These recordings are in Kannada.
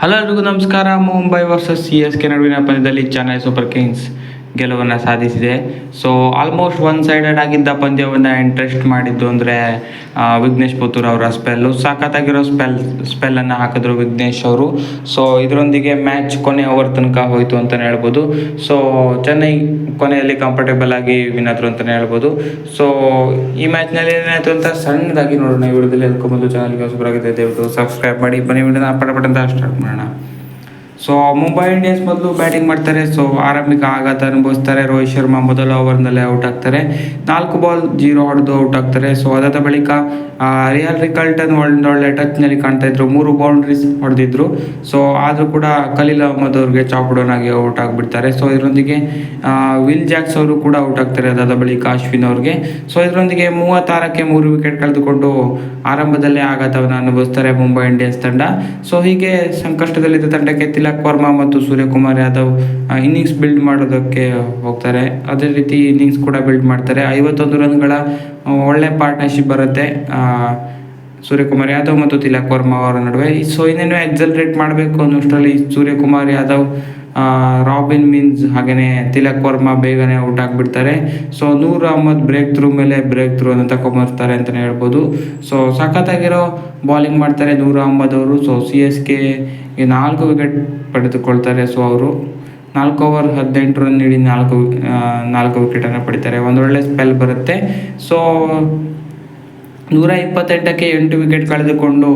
ಹಲೋ ಎಲ್ರಿಗೂ ನಮಸ್ಕಾರ. Mumbai versus C S K ನಡುವಿನ ಪಂದ್ಯದಲ್ಲಿ ಚೆನ್ನೈ ಸೂಪರ್ ಕಿಂಗ್ಸ್ ಗೆಲುವನ್ನು ಸಾಧಿಸಿದೆ. ಸೊ ಆಲ್ಮೋಸ್ಟ್ ಒನ್ ಸೈಡೆಡ್ ಆಗಿದ್ದ ಪಂದ್ಯವನ್ನು ಇಂಟ್ರೆಸ್ಟ್ ಮಾಡಿದ್ದು ಅಂದರೆ ವಿಘ್ನೇಶ್ ಪುತ್ತೂರ್ ಅವರ ಸ್ಪೆಲ್ಲು ಸಖತ್ತಾಗಿರೋ ಸ್ಪೆಲ್ ಸ್ಪೆಲ್ಲನ್ನು ಹಾಕಿದ್ರು ವಿಘ್ನೇಶ್ ಅವರು. ಸೊ ಇದರೊಂದಿಗೆ ಮ್ಯಾಚ್ ಕೊನೆ ಓವರ್ ತನಕ ಹೋಯಿತು ಅಂತಲೇ ಹೇಳ್ಬೋದು. ಸೊ ಚೆನ್ನೈ ಕೊನೆಯಲ್ಲಿ ಕಂಫರ್ಟೇಬಲ್ ಆಗಿ ವಿನ್ ಆದರು ಅಂತಲೇ ಹೇಳ್ಬೋದು. ಸೊ ಈ ಮ್ಯಾಚ್ನಲ್ಲಿ ಏನಾಯಿತು ಅಂತ ಸಣ್ಣದಾಗಿ ನೋಡೋಣ. ಈ ವಿಡಿಯೋದಲ್ಲಿ ಎಲ್ಕೊಂಬಂದು ಚಾನಲ್ಗೆ ಸಬ್ಸ್ಕ್ರೈಬ್ ಮಾಡಿ. ಬನ್ನಿ, ವಿಡಿಯೋನ ಪಟ ಪಟ ಅಂತ ಸ್ಟಾರ್ಟ್ ಮಾಡೋಣ. ಸೊ ಮುಂಬೈ ಇಂಡಿಯನ್ಸ್ ಮೊದಲು ಬ್ಯಾಟಿಂಗ್ ಮಾಡ್ತಾರೆ. ಸೊ ಆರಂಭಿಕ ಆಘಾತ ಅನುಭವಿಸ್ತಾರೆ. ರೋಹಿತ್ ಶರ್ಮಾ ಮೊದಲ ಓವರ್ನಲ್ಲೇ ಔಟ್ ಆಗ್ತಾರೆ. ನಾಲ್ಕು ಬಾಲ್ ಜೀರೋ ಹೊಡೆದು ಔಟ್ ಆಗ್ತಾರೆ. ಸೊ ಅದಾದ ಬಳಿಕ ರಿಯಲ್ ರಿಕಲ್ಟನ್ ಒಳ್ಳೊಳ್ಳೆ ಟಚ್ನಲ್ಲಿ ಕಾಣ್ತಾ ಇದ್ರು. ಮೂರು ಬೌಂಡ್ರೀಸ್ ಹೊಡೆದಿದ್ರು. ಸೊ ಆದರೂ ಕೂಡ ಖಲೀಲ್ ಅಹಮದ್ ಅವ್ರಿಗೆ ಡೌನ್ ಆಗಿ ಔಟ್ ಆಗಿಬಿಡ್ತಾರೆ. ಸೊ ಇದರೊಂದಿಗೆ ವಿಲ್ ಜಾಕ್ಸ್ ಅವರು ಕೂಡ ಔಟ್ ಆಗ್ತಾರೆ. ಅದಾದ ಬಳಿಕ ಅಶ್ವಿನ್ ಅವ್ರಿಗೆ. ಸೊ ಇದರೊಂದಿಗೆ ಮೂವತ್ತಾರಕ್ಕೆ ಮೂರು ವಿಕೆಟ್ ಕಳೆದುಕೊಂಡು ಆರಂಭದಲ್ಲೇ ಆಘಾತವನ್ನು ಅನುಭವಿಸ್ತಾರೆ ಮುಂಬೈ ಇಂಡಿಯನ್ಸ್ ತಂಡ. ಸೊ ಹೀಗೆ ಸಂಕಷ್ಟದಲ್ಲಿದ್ದ ತಂಡಕ್ಕೆ ತಿಲಕ್ ವರ್ಮಾ ಮತ್ತು ಸೂರ್ಯಕುಮಾರ್ ಯಾದವ್ ಇನ್ನಿಂಗ್ಸ್ ಬಿಲ್ಡ್ ಮಾಡೋದಕ್ಕೆ ಹೋಗ್ತಾರೆ. ಅದೇ ರೀತಿ ಇನ್ನಿಂಗ್ಸ್ ಕೂಡ ಬಿಲ್ಡ್ ಮಾಡ್ತಾರೆ. ಐವತ್ತೊಂದು ರನ್ಗಳ ಒಳ್ಳೆ ಪಾರ್ಟ್ನರ್ಶಿಪ್ ಬರುತ್ತೆ ಸೂರ್ಯಕುಮಾರ್ ಯಾದವ್ ಮತ್ತು ತಿಲಕ್ ವರ್ಮಾ ಅವರ ನಡುವೆ. ಸೊ ಇನ್ನೇನು ಎಕ್ಸಲ್ರೇಟ್ ಮಾಡಬೇಕು ಅನ್ನೋಷ್ಟರಲ್ಲಿ ಸೂರ್ಯಕುಮಾರ್ ಯಾದವ್ ರಾಬಿನ್ ಮೀನ್ಸ್ ಹಾಗೆಯೇ ತಿಲಕ್ ವರ್ಮಾ ಬೇಗನೆ ಔಟ್ ಆಗಿಬಿಡ್ತಾರೆ. So Noor Ahmad break through ಮೇಲೆ ಬ್ರೇಕ್ ಥ್ರೂ ಅನ್ನು ತಗೊಂಬರ್ತಾರೆ ಅಂತಲೇ ಹೇಳ್ಬೋದು. ಸೊ ಸಖತ್ತಾಗಿರೋ ಬಾಲಿಂಗ್ ಮಾಡ್ತಾರೆ ನೂರ್ ಅಹಮದ್ ಅವರು. ಸೊ ಸಿ ಎಸ್ ಕೆ ನಾಲ್ಕು ವಿಕೆಟ್ ಪಡೆದುಕೊಳ್ತಾರೆ. ಸೊ ಅವರು ನಾಲ್ಕು ಓವರ್ ಹದಿನೆಂಟು ರನ್ ನೀಡಿ ನಾಲ್ಕು ನಾಲ್ಕು ವಿಕೆಟನ್ನು ಪಡಿತಾರೆ. ಒಂದೊಳ್ಳೆ ಸ್ಪೆಲ್ ಬರುತ್ತೆ. ಸೊ ನೂರ ಇಪ್ಪತ್ತೆಂಟಕ್ಕೆ ಎಂಟು ವಿಕೆಟ್ ಕಳೆದುಕೊಂಡು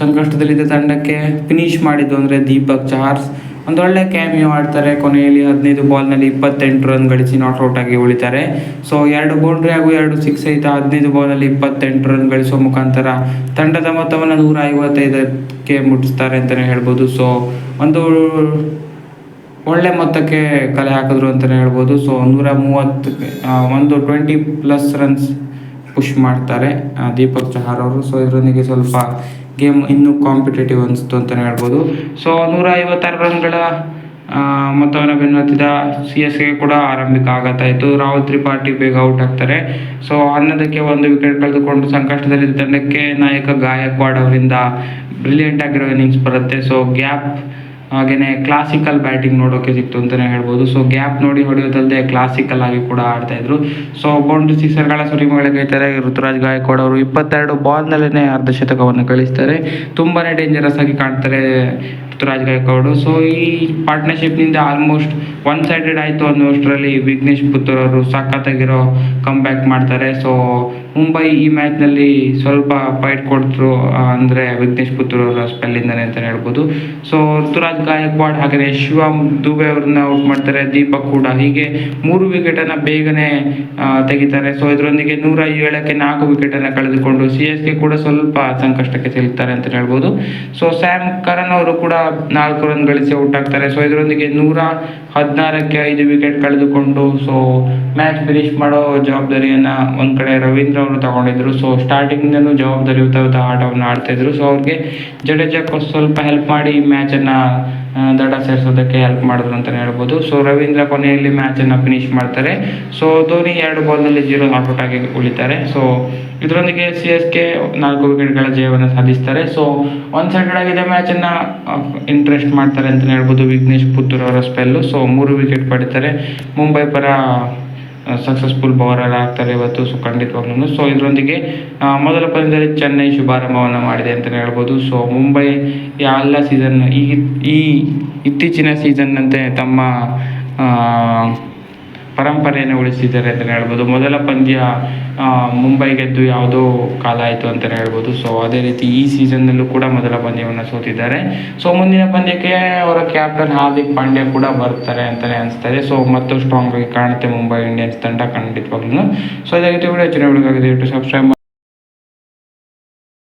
ಸಂಕಷ್ಟದಲ್ಲಿದ್ದ ತಂಡಕ್ಕೆ ಫಿನಿಶ್ ಮಾಡಿದ್ದು ಅಂದರೆ ದೀಪಕ್ ಚಹಾರ್ಸ್ ಒಂದೊಳ್ಳೆ ಕ್ಯಾಮಿಯೋ ಆಡ್ತಾರೆ. ಕೊನೆಯಲ್ಲಿ ಹದಿನೈದು ಬಾಲ್ನಲ್ಲಿ ಇಪ್ಪತ್ತೆಂಟು ರನ್ ಗಳಿಸಿ ನಾಟ್ ಔಟ್ ಆಗಿ ಉಳಿತಾರೆ. ಸೊ ಎರಡು ಬೌಂಡ್ರಿ ಹಾಗೂ ಎರಡು ಸಿಕ್ಸ್ ಸಹಿತ ಹದಿನೈದು ಬಾಲ್ನಲ್ಲಿ ಇಪ್ಪತ್ತೆಂಟು ರನ್ ಗಳಿಸುವ ಮುಖಾಂತರ ತಂಡದ ಮೊತ್ತವನ್ನು ನೂರ ಐವತ್ತೈದಕ್ಕೆ ಮುಟ್ಟಿಸ್ತಾರೆ ಅಂತಲೇ ಹೇಳ್ಬೋದು. ಸೊ ಒಂದು ಒಳ್ಳೆ ಮೊತ್ತಕ್ಕೆ ಕಲೆ ಹಾಕಿದ್ರು ಅಂತಲೇ ಹೇಳ್ಬೋದು. ಸೊ ನೂರ ಮೂವತ್ತು ಒಂದು ಟ್ವೆಂಟಿ ಪ್ಲಸ್ ರನ್ಸ್ ಪುಷ್ ಮಾಡ್ತಾರೆ ದೀಪಕ್ ಚಹಾರ್ ಅವರು. ಸೊ ಇದರೊಂದಿಗೆ ಸ್ವಲ್ಪ ಗೇಮ್ ಇನ್ನೂ ಕಾಂಪಿಟೇಟಿವ್ ಅನಿಸ್ತು ಅಂತಲೇ ಹೇಳ್ಬೋದು. ಸೊ ನೂರ ಐವತ್ತಾರು ರನ್ಗಳ ಮೊತ್ತವನ್ನು ಬೆನ್ನತ್ತಿದ ಸಿ ಎಸ್ಗೆ ಕೂಡ ಆರಂಭಿಕ ಆಗತ್ತಾ ಇತ್ತು. ರಾಹುಲ್ ತ್ರಿಪಾಠಿ ಬೇಗ ಔಟ್ ಆಗ್ತಾರೆ. ಸೊ ಅನ್ನೋದಕ್ಕೆ ಒಂದು ವಿಕೆಟ್ ಕಳೆದುಕೊಂಡು ಸಂಕಷ್ಟದಲ್ಲಿದ್ದ ತಂಡಕ್ಕೆ ನಾಯಕ ಗಾಯಕ್ವಾಡ್ ಅವರಿಂದ ಬ್ರಿಲಿಯಂಟ್ ಆಗಿರೋ ಇನ್ನಿಂಗ್ಸ್ ಬರುತ್ತೆ. ಸೊ ಗ್ಯಾಪ್ ಹಾಗೆಯೇ ಕ್ಲಾಸಿಕಲ್ ಬ್ಯಾಟಿಂಗ್ ನೋಡೋಕೆ ಸಿಕ್ತು ಅಂತಲೇ ಹೇಳ್ಬೋದು. ಸೊ ಗ್ಯಾಪ್ ನೋಡಿ ಹೊಡೆಯೋದಲ್ಲದೆ ಕ್ಲಾಸಿಕಲ್ ಆಗಿ ಕೂಡ ಆಡ್ತಾ ಇದ್ರು. ಸೊ ಬೌಂಡ್ರಿ ಸಿಕ್ಸರ್ಗಳ ಸುರಿಮಳೆಗೈತಾರೆ ಋತುರಾಜ್ ಗಾಯಕ್ವಾಡ್ ಅವರು ಇಪ್ಪತ್ತೆರಡು ಬಾಲ್ನಲ್ಲೇ ಅರ್ಧ ಶತಕವನ್ನು ಗಳಿಸ್ತಾರೆ. ತುಂಬಾನೇ ಡೇಂಜರಸ್ ಆಗಿ ಕಾಣ್ತಾರೆ ಋತುರಾಜ್ ಗಾಯಕ್ವಾಡ್. ಸೊ ಈ ಪಾರ್ಟ್ನರ್ಶಿಪ್ನಿಂದ ಆಲ್ಮೋಸ್ಟ್ ಒನ್ ಸೈಡೆಡ್ ಆಯಿತು ಅನ್ನೋಷ್ಟರಲ್ಲಿ ವಿಘ್ನೇಶ್ ಪುತ್ತೂರ್ ಅವರು ಸಖತ್ತಾಗಿರೋ ಕಮ್ ಬ್ಯಾಕ್ ಮಾಡ್ತಾರೆ. ಸೊ ಮುಂಬೈ ಈ ಮ್ಯಾಚ್ನಲ್ಲಿ ಸ್ವಲ್ಪ ಫೈಟ್ ಕೊಡ್ತರು ಅಂದರೆ ವಿಘ್ನೇಶ್ ಪುತ್ರ ಅವರ ಸ್ಪೆಲ್ಲಿಂದನೇ ಅಂತಲೇ ಹೇಳ್ಬೋದು. ಸೊ ಋತುರಾಜ್ ಗಾಯಕ್ವಾಡ್ ಹಾಗೆಯೇ ಶಿವಮ್ ದುಬೆ ಅವ್ರನ್ನ ಔಟ್ ಮಾಡ್ತಾರೆ, ದೀಪಕ್ ಕೂಡ. ಹೀಗೆ ಮೂರು ವಿಕೆಟನ್ನು ಬೇಗನೆ ತೆಗಿತಾರೆ. ಸೊ ಇದರೊಂದಿಗೆ ನೂರ ಏಳಕ್ಕೆ ನಾಲ್ಕು ವಿಕೆಟನ್ನು ಕಳೆದುಕೊಂಡು ಸಿ ಎಸ್ ಕೆ ಕೂಡ ಸ್ವಲ್ಪ ಸಂಕಷ್ಟಕ್ಕೆ ಸಿಲುಕ್ತಾರೆ ಅಂತ ಹೇಳ್ಬೋದು. ಸೊ ಸ್ಯಾಮ್ ಕರನ್ ಅವರು ಕೂಡ ನಾಲ್ಕು ರನ್ ಗಳಿಸಿ ಔಟ್ ಆಗ್ತಾರೆ. ಸೊ ಇದರೊಂದಿಗೆ ನೂರ ಹದಿನಾರಕ್ಕೆ ಐದು ವಿಕೆಟ್ ಕಳೆದುಕೊಂಡು ಸೊ ಮ್ಯಾಚ್ ಫಿನಿಶ್ ಮಾಡೋ ಜವಾಬ್ದಾರಿಯನ್ನ ಒಂದು ಕಡೆ ರವೀಂದ್ರ ಅವರು ತಗೊಂಡಿದ್ರು. ಸೊ ಸ್ಟಾರ್ಟಿಂಗ್ನೂ ಜವಾಬ್ದಾರಿಯುತ ಆಟವನ್ನು ಆಡ್ತಾಯಿದ್ರು ಸೊ ಅವ್ರಿಗೆ ಜಡೇಜಾ ಸ್ವಲ್ಪ ಹೆಲ್ಪ್ ಮಾಡಿ ಮ್ಯಾಚನ್ನು ದಡ ಸೇರಿಸೋದಕ್ಕೆ ಹೆಲ್ಪ್ ಮಾಡಿದ್ರು ಅಂತಲೇ ಹೇಳ್ಬೋದು. ಸೊ ರವೀಂದ್ರ ಕೊನೆಯಲ್ಲಿ ಮ್ಯಾಚನ್ನು ಫಿನಿಶ್ ಮಾಡ್ತಾರೆ. ಸೊ ಧೋನಿ ಎರಡು ಬಾಲ್ನಲ್ಲಿ ಜೀರೋ ನಾಟ್ಔಟ್ ಆಗಿ ಉಳಿತಾರೆ. ಸೊ ಇದರೊಂದಿಗೆ ಸಿ ಎಸ್ ಕೆ ನಾಲ್ಕು ವಿಕೆಟ್ಗಳ ಜಯವನ್ನು ಸಾಧಿಸ್ತಾರೆ. ಸೊ ಒನ್ ಸೈಡೆಡ್ ಆಗಿದೆ ಮ್ಯಾಚನ್ನು ಇಂಟ್ರೆಸ್ಟ್ ಮಾಡ್ತಾರೆ ಅಂತಲೇ ಹೇಳ್ಬೋದು ವಿಘ್ನೇಶ್ ಪುತ್ತೂರ್ ಅವರ ಸ್ಪೆಲ್ಲು ಸೊ ಮೂರು ವಿಕೆಟ್ ಪಡಿತಾರೆ. ಮುಂಬೈ ಪರ ಸಕ್ಸಸ್ಫುಲ್ ಬೌಲರ್ ಆಗ್ತಾರೆ ಇವತ್ತು. ಸೊ ಖಂಡಿತವಾಗ್ಲೂ ಸೊ ಇದರೊಂದಿಗೆ ಮೊದಲ ಪಂದ್ಯದಲ್ಲಿ ಚೆನ್ನೈ ಶುಭಾರಂಭವನ್ನು ಮಾಡಿದೆ ಅಂತಲೇ ಹೇಳ್ಬೋದು. ಸೊ ಮುಂಬೈ ಎಲ್ಲ ಸೀಸನ್ ಈ ಈ ಇತ್ತೀಚಿನ ಸೀಸನ್ನಂತೆ ತಮ್ಮ ಪರಂಪರೆಯನ್ನು ಉಳಿಸಿದ್ದಾರೆ ಅಂತಲೇ ಹೇಳ್ಬೋದು. ಮೊದಲ ಪಂದ್ಯ ಮುಂಬೈ ಗೆದ್ದು ಯಾವುದೋ ಕಾಲ ಆಯಿತು ಅಂತಲೇ ಹೇಳ್ಬೋದು. ಸೊ ಅದೇ ರೀತಿ ಈ ಸೀಸನ್ನಲ್ಲೂ ಕೂಡ ಮೊದಲ ಪಂದ್ಯವನ್ನು ಸೋತಿದ್ದಾರೆ. ಸೊ ಮುಂದಿನ ಪಂದ್ಯಕ್ಕೆ ಅವರ ಕ್ಯಾಪ್ಟನ್ ಹಾರ್ದಿಕ್ ಪಾಂಡ್ಯ ಕೂಡ ಬರ್ತಾರೆ ಅಂತಲೇ ಅನಿಸ್ತಾ ಇದೆ ಸೊ ಮತ್ತು ಸ್ಟ್ರಾಂಗ್ ಆಗಿ ಕಾಣುತ್ತೆ ಮುಂಬೈ ಇಂಡಿಯನ್ಸ್ ತಂಡ ಖಂಡಿತವಾಗ್ಲೂ. ಸೊ ಅದೇ ರೀತಿ ಕೂಡ ಹೆಚ್ಚಿನ ಹುಡುಗಾಗಿದೆ ದಯವಿಟ್ಟು ಸಬ್ಸ್ಕ್ರೈಬ್